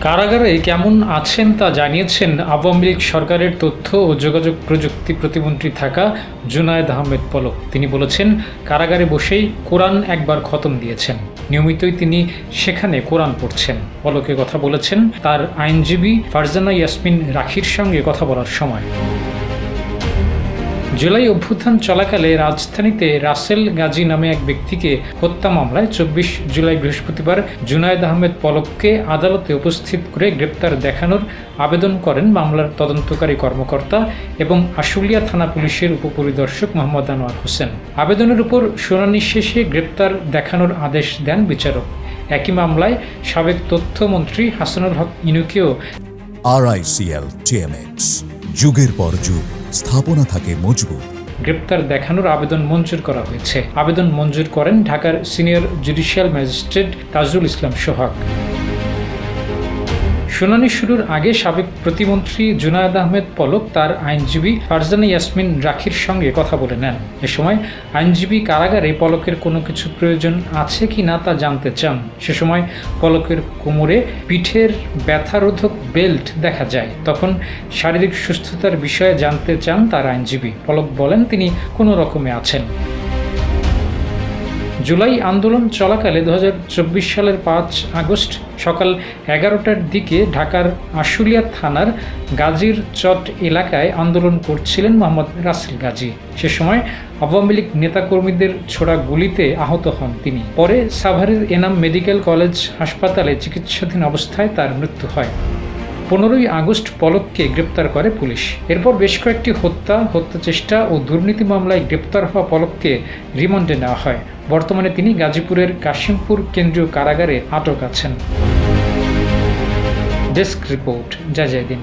কারাগারে কেমন আছেন তা জানিয়েছেন আওয়ামী লীগ সরকারের তথ্য ও যোগাযোগ প্রযুক্তি প্রতিমন্ত্রী থাকা জুনায়েদ আহমেদ পলক। তিনি বলেছেন, কারাগারে বসেই কোরআন একবার খতম দিয়েছেন। নিয়মিতই তিনি সেখানে কোরআন পড়ছেন। পলকে কথা বলেছেন, তার আইনজীবী ফারজানা ইয়াসমিন রাখির সঙ্গে কথা বলার সময়। জুলাই অভ্যুত্থান চলাকালে রাজধানীতে রাসেল গাজী নামে এক ব্যক্তিকে হত্যা মামলায় চব্বিশ জুলাই বৃহস্পতিবার জুনায়েদ আহমেদ পলককে আদালতে উপস্থিত করে গ্রেপ্তার দেখানোর আবেদন করেন মামলার তদন্তকারী কর্মকর্তা এবং আশুলিয়া থানা পুলিশের উপপরিদর্শক মোহাম্মদ আনোয়ার হোসেন। আবেদনের উপর শুনানি শেষে গ্রেপ্তার দেখানোর আদেশ দেন বিচারক। একই মামলায় সাবেক তথ্যমন্ত্রী হাসানুল হক ইনুকেও আরআইসিএল টিএমএক্স যুগের পর যুগ। স্থাপনা থাকে মজবুত। গ্রেপ্তার দেখানোর আবেদন মঞ্জুর করা হয়েছে। আবেদন মঞ্জুর করেন ঢাকার senior judicial magistrate Tajrul Islam Sohag. শুনানি শুরুর আগে সাবেক প্রতিমন্ত্রী জুনায়দ আহমেদ পলক তার আইনজীবী ফারজানা ইয়াসমিন রাখির সঙ্গে কথা বলে নেন। এ সময় আইনজীবী কারাগারে পলকের কোনো কিছু প্রয়োজন আছে কি না তা জানতে চান। সে সময় পলকের কোমরে পিঠের ব্যথারোধক বেল্ট দেখা যায়। তখন শারীরিক সুস্থতার বিষয়ে জানতে চান তার আইনজীবী। পলক বলেন, তিনি কোনো রকমে আছেন। জুলাই আন্দোলন চলাকালে দু হাজার চব্বিশ সালের পাঁচ আগস্ট সকাল এগারোটার দিকে ঢাকার আশুলিয়া থানার গাজীর চট এলাকায় আন্দোলন করছিলেন মোহাম্মদ রাসেল গাজী। সে সময় আওয়ামী লীগ নেতাকর্মীদের ছোড়া গুলিতে আহত হন তিনি। পরে সাভারের এনাম মেডিকেল কলেজ হাসপাতালে চিকিৎসাধীন অবস্থায় তার মৃত্যু হয়। পনেরোই আগস্ট পলককে গ্রেপ্তার করে পুলিশ। এরপর বেশ কয়েকটি হত্যা হত্যা চেষ্টা ও দুর্নীতি মামলায় গ্রেপ্তার হওয়া পলককে রিমান্ডে নেওয়া হয়। বর্তমানে তিনি গাজীপুরের কাশিমপুর কেন্দ্রীয় কারাগারে আটক আছেন। Desk report জাজাইদিন